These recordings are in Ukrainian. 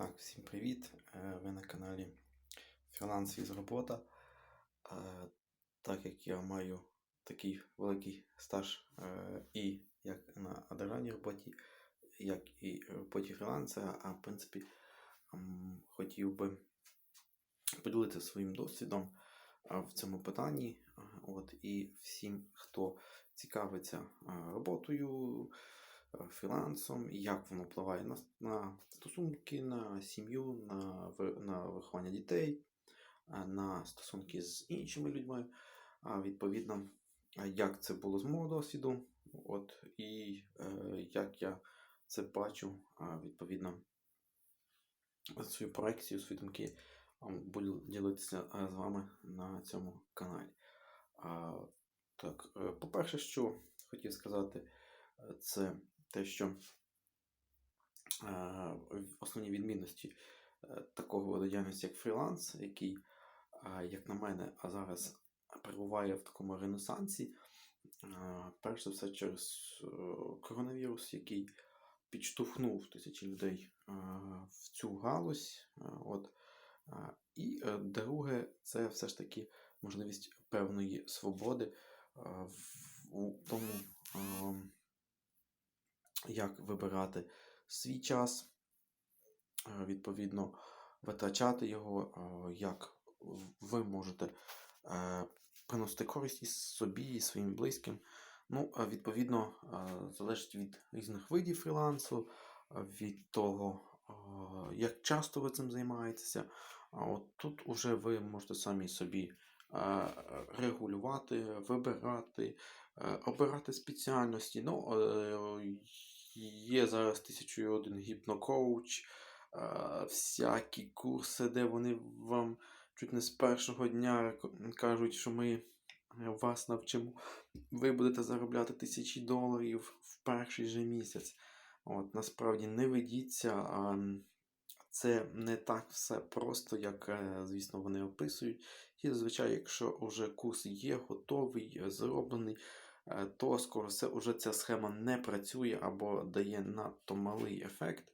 Так, всім привіт! Е, Ви на каналі Фріланс із робота. Е, Так як я маю такий великий стаж е, і як на державній роботі, як і роботі фрілансера, а в принципі хотів би поділитися своїм досвідом в цьому питанні. От, і всім, хто цікавиться роботою, фрілансом, як воно впливає на, на стосунки, на сім'ю, на, на виховання дітей, е, на стосунки з іншими людьми. А відповідно, як це було з мого досвіду, от, і е, як я це бачу, відповідно, свою проекцію, свої думки буду ділитися е, з вами на цьому каналі. Так, е, по-перше, що хотів сказати, це те, що е, основні відмінності е, такого виду діяльності, як фріланс, який, е, як на мене, а зараз перебуває в такому ренесансі, перш за все через коронавірус, який підштовхнув тисячі людей в цю галузь. От. І друге, це все ж таки можливість певної свободи в- тому, як вибирати свій час, е, відповідно, витрачати його, е, як ви можете е, приносити користь і собі, і своїм близьким. Ну, відповідно, залежить від різних видів фрілансу, від того, як часто ви цим займаєтеся. От тут уже ви можете самі собі регулювати, вибирати, обирати спеціальності. Ну, є зараз тисячу і один гіпнокоуч, всякі курси, де вони вам чуть не з першого дня кажуть, що ми е, вас навчимо. Ви будете заробляти тисячі доларів в перший же місяць. От, насправді не ведіться, а це не так все просто, як, е, звісно, вони описують. І зазвичай, якщо вже курс є готовий, е, зроблений, то скоро все, вже ця схема не працює або дає надто малий ефект.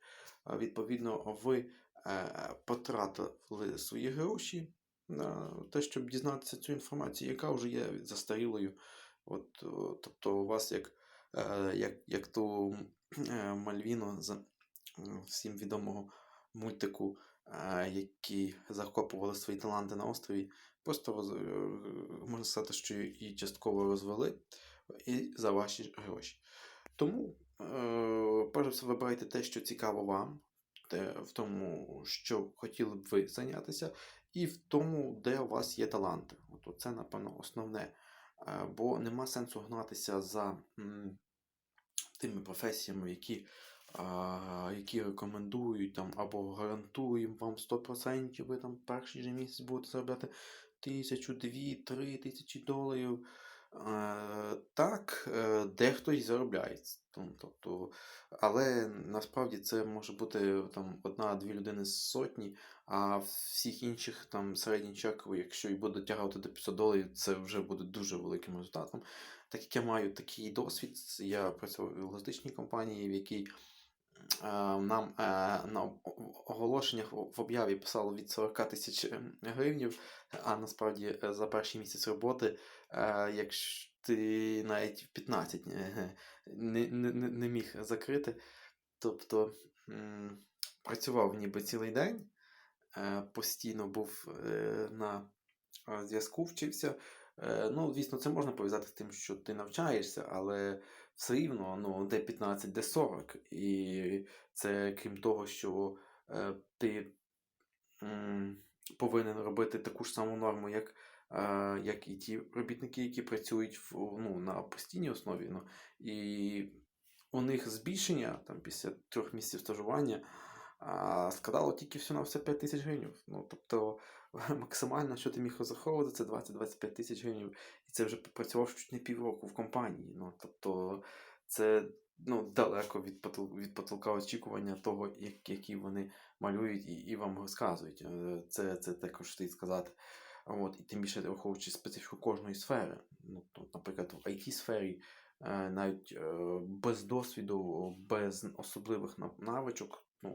Відповідно, ви е, потратили свої гроші на те, щоб дізнатися цю інформацію, яка вже є застарілою. От, тобто, у вас як, е, як, як ту е, Мальвіну з всім відомого мультику, е, які захоплювали свої таланти на острові, просто е, можна сказати, що її частково розвели і за ваші гроші. Тому, е, перш все, вибирайте те, що цікаво вам, те, в тому, що хотіли б ви зайнятися, і в тому, де у вас є таланти. От це, напевно, основне. Е, Бо нема сенсу гнатися за тими професіями, які, які рекомендують там, або гарантують вам 100%, ви там перший же місяць будете заробляти тисячу, дві, три тисячі доларів. Е, так, е, дехто й заробляє. Тобто, але насправді це може бути там одна-дві людини з сотні, а всіх інших там середній чек, якщо і буде тягати до 500 доларів, це вже буде дуже великим результатом. Так як я маю такий досвід, я працював в логістичній компанії, в якій е, нам оголошеннях в об'яві писало від 40 тисяч е, гривнів, а насправді е, за перший місяць роботи, е, якщо ти навіть в 15 не, не, не, не міг закрити, тобто працював ніби цілий день, е, постійно був е, на е, зв'язку, вчився. Е, Ну, звісно, це можна пов'язати з тим, що ти навчаєшся, але все рівно, ну, де 15, де 40. І це крім того, що е, ти повинен робити таку ж саму норму, як, е, як і ті робітники, які працюють в, ну, на постійній основі. Ну, і у них збільшення там, після трьох місяців стажування складало тільки все на все 5 тисяч гривень. Ну, тобто максимально, що ти міг розраховувати, це 20-25 тисяч гривень. І це вже попрацював чуть не півроку в компанії. Ну, тобто, це ну, далеко від, потол, від потолка очікування того, як, які вони малюють і, і вам розказують. Е, Це, це також слід сказати. От, і тим більше враховуючи специфіку кожної сфери. Ну, то, наприклад, в IT-сфері, е, навіть е, без досвіду, без особливих нав- навичок,